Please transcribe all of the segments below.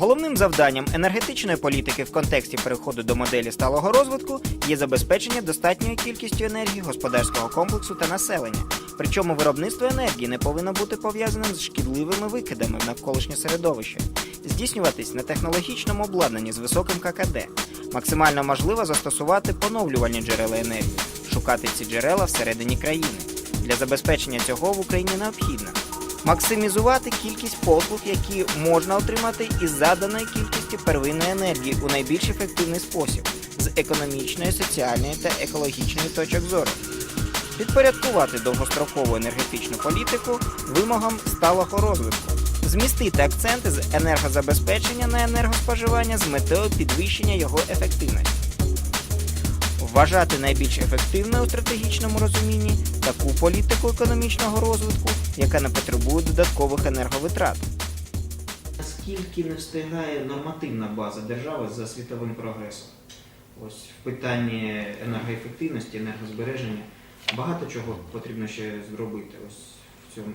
Головним завданням енергетичної політики в контексті переходу до моделі сталого розвитку є забезпечення достатньою кількістю енергії господарського комплексу та населення. Причому виробництво енергії не повинно бути пов'язаним з шкідливими викидами в навколишнє середовище, здійснюватись на технологічному обладнанні з високим ККД. Максимально можливо застосувати поновлювальні джерела енергії, шукати ці джерела всередині країни. Для забезпечення цього в Україні необхідно максимізувати кількість послуг, які можна отримати із заданої кількості первинної енергії у найбільш ефективний спосіб з економічної, соціальної та екологічної точок зору. Підпорядкувати довгострокову енергетичну політику вимогам сталого розвитку, змістити акценти з енергозабезпечення на енергоспоживання з метою підвищення його ефективності вважати найбільш ефективною у стратегічному розумінні таку політику економічного розвитку, яка не потребує додаткових енерговитрат. Наскільки не встигає нормативна база держави за світовим прогресом? Ось в питанні енергоефективності, енергозбереження багато чого потрібно ще зробити ось в цьому.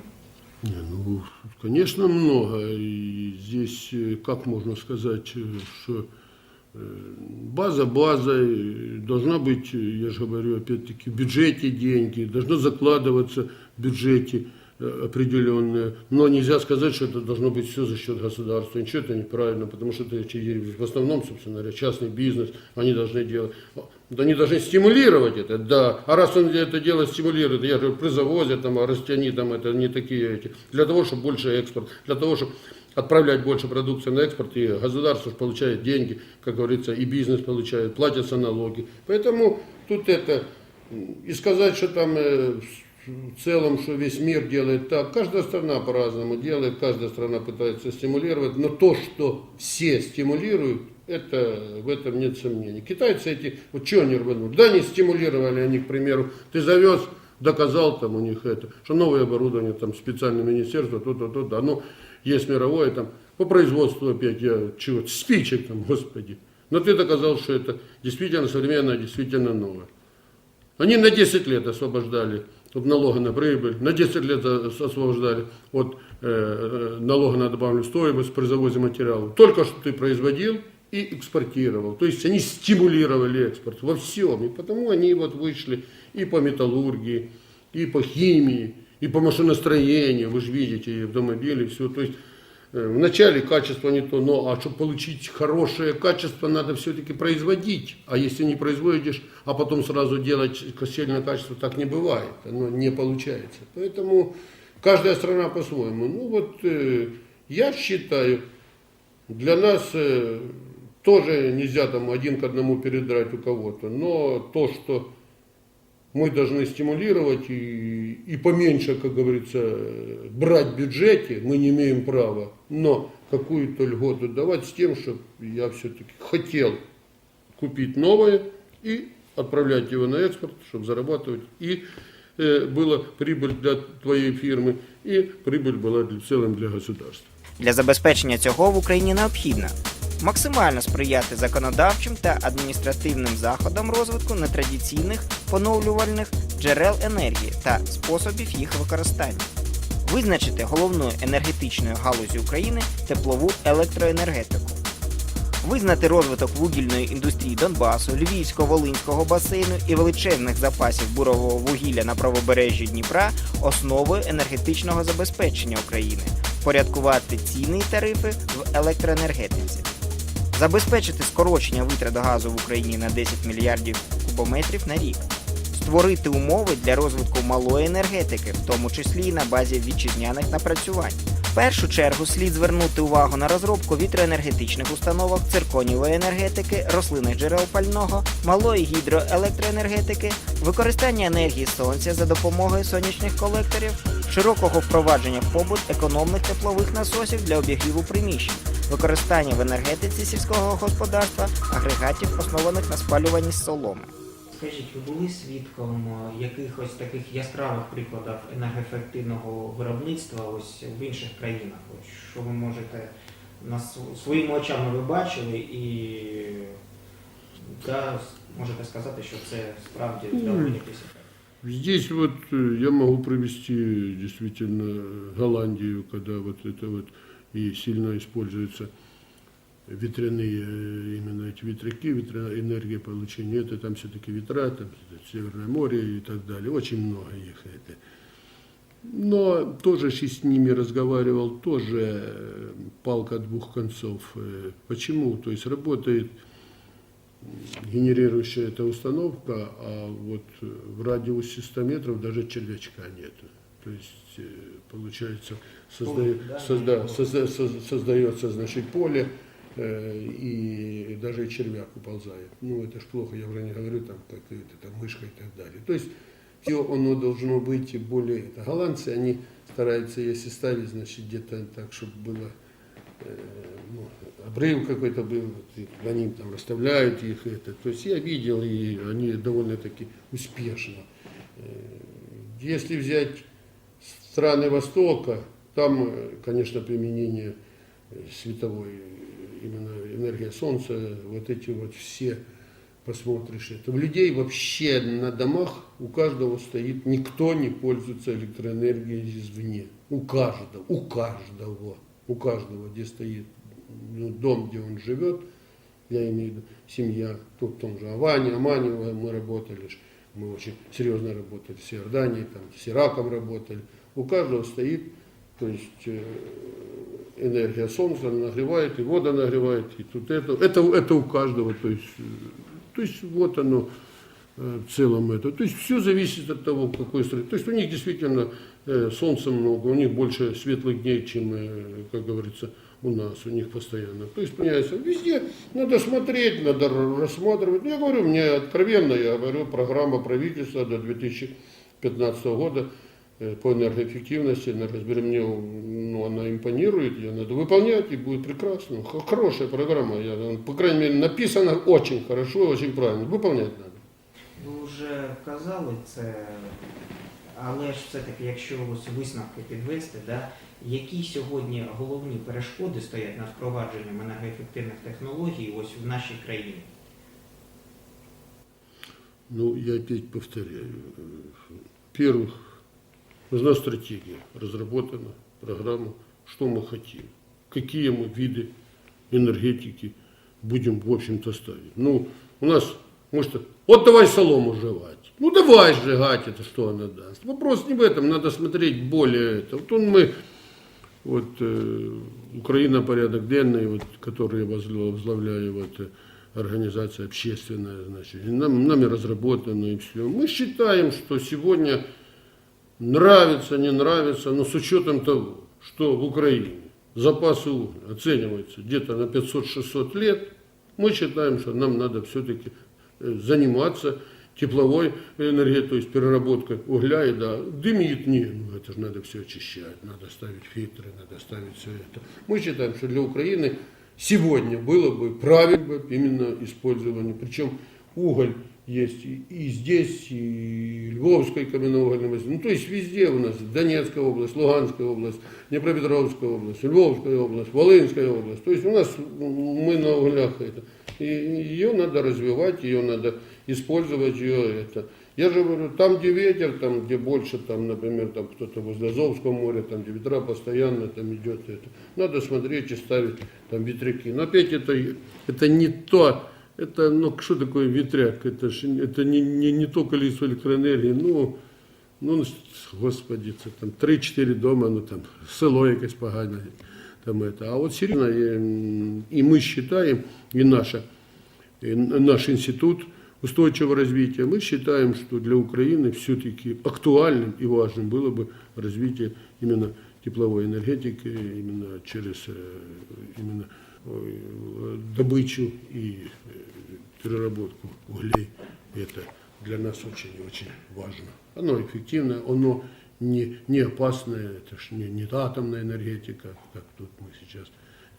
Не, ну, конечно, много. И здесь, э, как можно сказать, э, что э, база базой, должна быть, я же говорю, опять-таки, в бюджете деньги, должно закладываться в бюджете э, определенное. Но нельзя сказать, что это должно быть все за счет государства. Ничего это неправильно, потому что это в основном, собственно говоря, частный бизнес, они должны делать. Они должны стимулировать это, да. А раз он это дело стимулирует, я же при завозе, там, а растяни, там, это не такие эти. Для того, чтобы больше экспорт, для того, чтобы отправлять больше продукции на экспорт, и государство получает деньги, как говорится, и бизнес получает, платятся налоги. Поэтому тут это, и сказать, что там э, в целом, что весь мир делает так, каждая страна по-разному делает, каждая страна пытается стимулировать, но то, что все стимулируют, это, в этом нет сомнений. Китайцы эти, вот что они рванули? Да, не стимулировали они, к примеру, ты завез, доказал там у них это, что новое оборудование, там специальное министерство, то-то, то-то, оно есть мировое, там, по производству опять, я чего, спичек там, господи. Но ты доказал, что это действительно современное, действительно новое. Они на 10 лет освобождали от налога на прибыль, на 10 лет ос- освобождали от э, налога на добавленную стоимость при завозе материалов. Только что ты производил и экспортировал. То есть они стимулировали экспорт во всем. И потому они вот вышли и по металлургии, и по химии, и по машиностроению. Вы же видите, и автомобили, все. То есть Э, Вначале качество не то, но а чтобы получить хорошее качество, надо все-таки производить. А если не производишь, а потом сразу делать сильное качество, так не бывает. Оно не получается. Поэтому каждая страна по-своему. Ну вот э, я считаю, для нас э, тоже нельзя там один к одному передрать у кого-то. Но то, что мы должны стимулировать и, и поменьше, как говорится, э, брать в бюджете, мы не имеем права, но какую-то льготу давать с тем, чтобы я все-таки хотел купить новое и отправлять его на экспорт, чтобы зарабатывать. И э, была прибыль для твоей фирмы, и прибыль была для- в целом для государства. Для забезпечення цього в Україні необхідно максимально сприяти законодавчим та адміністративним заходам розвитку нетрадиційних поновлювальних джерел енергії та способів їх використання, визначити головною енергетичною галузі України теплову електроенергетику. Визнати розвиток вугільної індустрії Донбасу, Львівсько-Волинського басейну і величезних запасів бурового вугілля на правобережжі Дніпра основою енергетичного забезпечення України, порядкувати ціни і тарифи в електроенергетиці, забезпечити скорочення витрат газу в Україні на 10 мільярдів кубометрів на рік, створити умови для розвитку малої енергетики, в тому числі і на базі вітчизняних напрацювань. В першу чергу слід звернути увагу на розробку вітроенергетичних установок, цирконівої енергетики, рослинних джерел пального, малої гідроелектроенергетики, використання енергії сонця за допомогою сонячних колекторів, широкого впровадження в побут економних теплових насосів для обігріву приміщень, використання в енергетиці сільського господарства агрегатів, основаних на спалюванні соломи. Скажіть, ви були свідком е, якихось таких яскравих прикладів енергоефективного виробництва ось в інших країнах? От що ви можете на своїми очами ви бачили і да, можете сказати, що це справді дало якийсь? Здесь вот э, я могу привести действительно Голландию, когда вот это вот и сильно используется. ветряные э, именно эти ветряки, ветряная энергия получения, это там все-таки ветра, там это Северное море и так далее, очень много их это. Но тоже с ними разговаривал, тоже э, палка двух концов. Э, Почему? То есть работает генерирующая эта установка, а вот в радиусе 100 метров даже червячка нет. То есть, э, получается, да, созда- созда- создается, значит, поле, э, и даже червяк уползает. Ну, это ж плохо, я уже не говорю, там, как это, там, мышка и так далее. То есть, все оно должно быть более... Это. Голландцы, они стараются, если ставить, значит, где-то так, чтобы было э, ну, обрыв какой-то был, вот, они там расставляют их это. То есть я видел, и они довольно-таки успешно. Если взять страны Востока, там, э, конечно, применение э, световой, э, именно энергия Солнца, вот эти вот все посмотришь это. У людей вообще на домах у каждого стоит, никто не пользуется электроэнергией извне. У каждого, у каждого, у каждого, где стоит ну, дом, где он живет, я имею в виду семья, тут в том же Аване, Аманево мы работали, мы очень серьезно работали с Иорданией, там, с Ираком работали. У каждого стоит, то есть э, энергия солнца нагревает, и вода нагревает, и тут это. Это, это у каждого, то есть, э, то есть вот оно э, в целом это. То есть все зависит от того, какой стране. То есть у них действительно солнца много, у них больше светлых дней, чем, как говорится, у нас, у них постоянно. То есть, понимаете, везде надо смотреть, надо рассматривать. Ну, Я говорю, мне откровенно, я говорю, программа правительства до 2015 года по энергоэффективности, энергосбережению, ну, она импонирует, ее надо выполнять, и будет прекрасно. Х- Хорошая программа, я, ну, по крайней мере, написана очень хорошо, очень правильно. Выполнять надо. Ви вже вказали це, але ж все-таки, якщо ось висновки підвести, да, які сьогодні головні перешкоди стоять над впровадженням енергоефективних технологій ось в нашій країні? Ну, я опять повторяю. Первых, нужна стратегия, разработана программа, что мы хотим, какие мы виды энергетики будем, в общем-то, ставить. Ну, у нас, может, вот давай солому жевать. Ну, давай сжигать это, что она даст. Вопрос не в этом, надо смотреть более это. Вот он мы, вот э, Украина порядок денный, вот, который я возглав- возглавляю, вот, э, организация общественная, значит, и нам, нами разработано и все. Мы считаем, что сегодня нравится, не нравится, но с учетом того, что в Украине запасы угля оцениваются где-то на 500-600 лет, мы считаем, что нам надо все-таки заниматься тепловой энергией, то есть переработкой угля, и да, дымит, не, ну это же надо все очищать, надо ставить фильтры, надо ставить все это. Мы считаем, что для Украины сегодня было бы правильно именно использование, причем уголь есть и, здесь, и Львовской каменноугольной массе, ну то есть везде у нас, Донецкая область, Луганская область, Днепропетровская область, Львовская область, Волынская область, то есть у нас мы на углях это, и ее надо развивать, ее надо использовать, ее это. Я же говорю, там, где ветер, там, где больше, там, например, там кто-то возле Азовского моря, там, где ветра постоянно там идет это. Надо смотреть и ставить там ветряки. Но опять это, это не то, это, ну, что такое ветряк? Это, ж, это не, не, не то количество электроэнергии, ну, ну, господи, це там 3-4 дома, ну там село якесь погане. Там это. А вот серьезно, и, и мы считаем, и наша, и наш институт устойчивого развития, мы считаем, что для Украины все-таки актуальным и важным было бы развитие именно тепловой энергетики, именно через э, именно э, добычу и э, переработку углей. Это для нас очень и очень важно. Оно эффективное, оно не, не опасное, это ж не, не атомная энергетика, как тут мы сейчас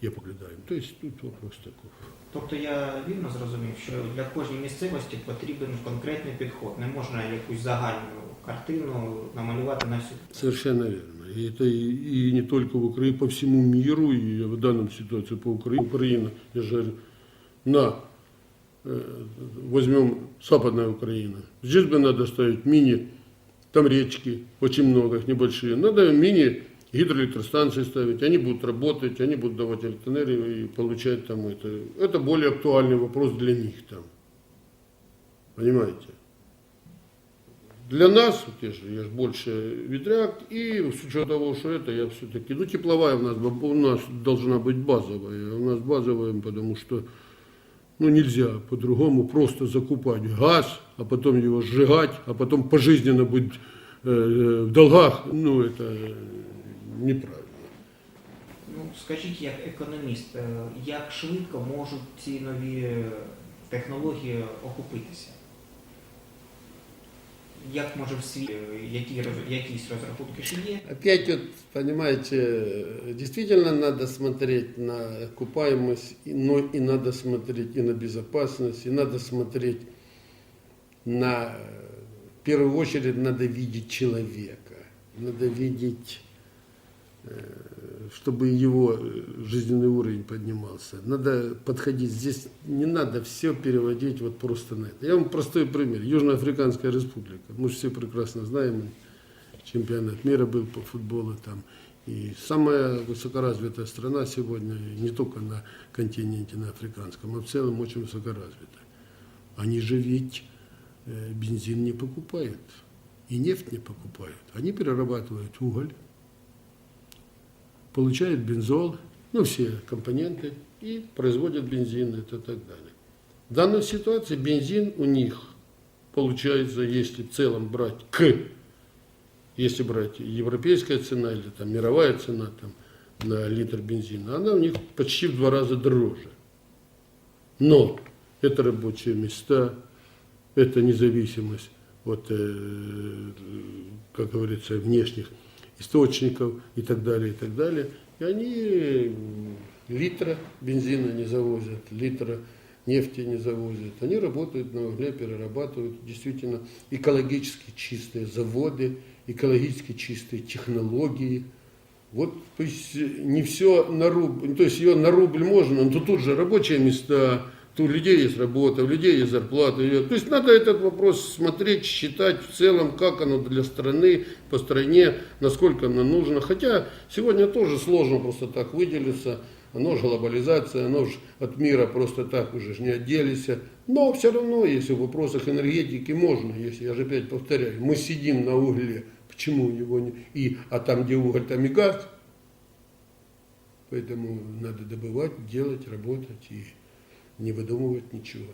я поглядаем. То есть тут вопрос такой. Тобто я вірно зрозумів, що для кожної місцевості потрібен конкретний підход. Не можна якусь загальну картину намалювати на всю. Совершенно верно. И это и, и не только в Украине, по всему миру, и в данном ситуации по Украине. Украина, я же говорю, на, э, возьмем Западная Украина. Здесь бы надо ставить мини, там речки, очень много их небольшие. Надо мини гидроэлектростанции ставить, они будут работать, они будут давать электроэнергию и получать там это. Это более актуальный вопрос для них там. Понимаете? Для нас, вот я же, я же больше ветряк, и с учетом того, что это, я все-таки, ну, тепловая у нас, у нас должна быть базовая, у нас базовая, потому что, ну, нельзя по-другому просто закупать газ, а потом его сжигать, а потом пожизненно быть э, в долгах, ну, это неправильно. Ну, скажіть, як економіст, е, як швидко можуть ці нові технології окупитися? Як може в світі, які, якісь розрахунки ще є? Опять от, понимаете, действительно надо смотреть на окупаемость, и- но и надо смотреть и на безопасность, и надо смотреть на, в первую очередь, надо видеть человека, надо видеть, чтобы его э, жизненный уровень поднимался. Надо подходить, здесь не надо все переводить вот просто на это. Я вам простой пример. Южноафриканская республика. Мы же все прекрасно знаем, чемпионат мира был по футболу там. И самая высокоразвитая страна сегодня, не только на континенте, на африканском, а в целом очень высокоразвитая. Они же ведь э, бензин не покупают и нефть не покупают. Они перерабатывают уголь, получают бензол, ну все компоненты и производят бензин и так далее. В данной ситуации бензин у них получается, если в целом брать к если брать европейская цена или там мировая цена там, на литр бензина, она у них почти в два раза дороже. Но это рабочие места, это независимость от, э, как говорится, внешних источников и так далее, и так далее. И они литра бензина не завозят, литра нефти не завозят. Они работают на угле, перерабатывают действительно экологически чистые заводы, экологически чистые технологии. Вот, то есть не все на рубль, то есть ее на рубль можно, но тут же рабочие места, у людей есть работа, у людей есть зарплата. То есть надо этот вопрос смотреть, считать в целом, как оно для страны, по стране, насколько оно нужно. Хотя сегодня тоже сложно просто так выделиться. Оно же глобализация, оно же от мира просто так уже не отделись. Но все равно, если в вопросах энергетики можно, если я же опять повторяю, мы сидим на угле, почему его не... И, а там, где уголь, там и газ. Поэтому надо добывать, делать, работать и не выдумывать ничего.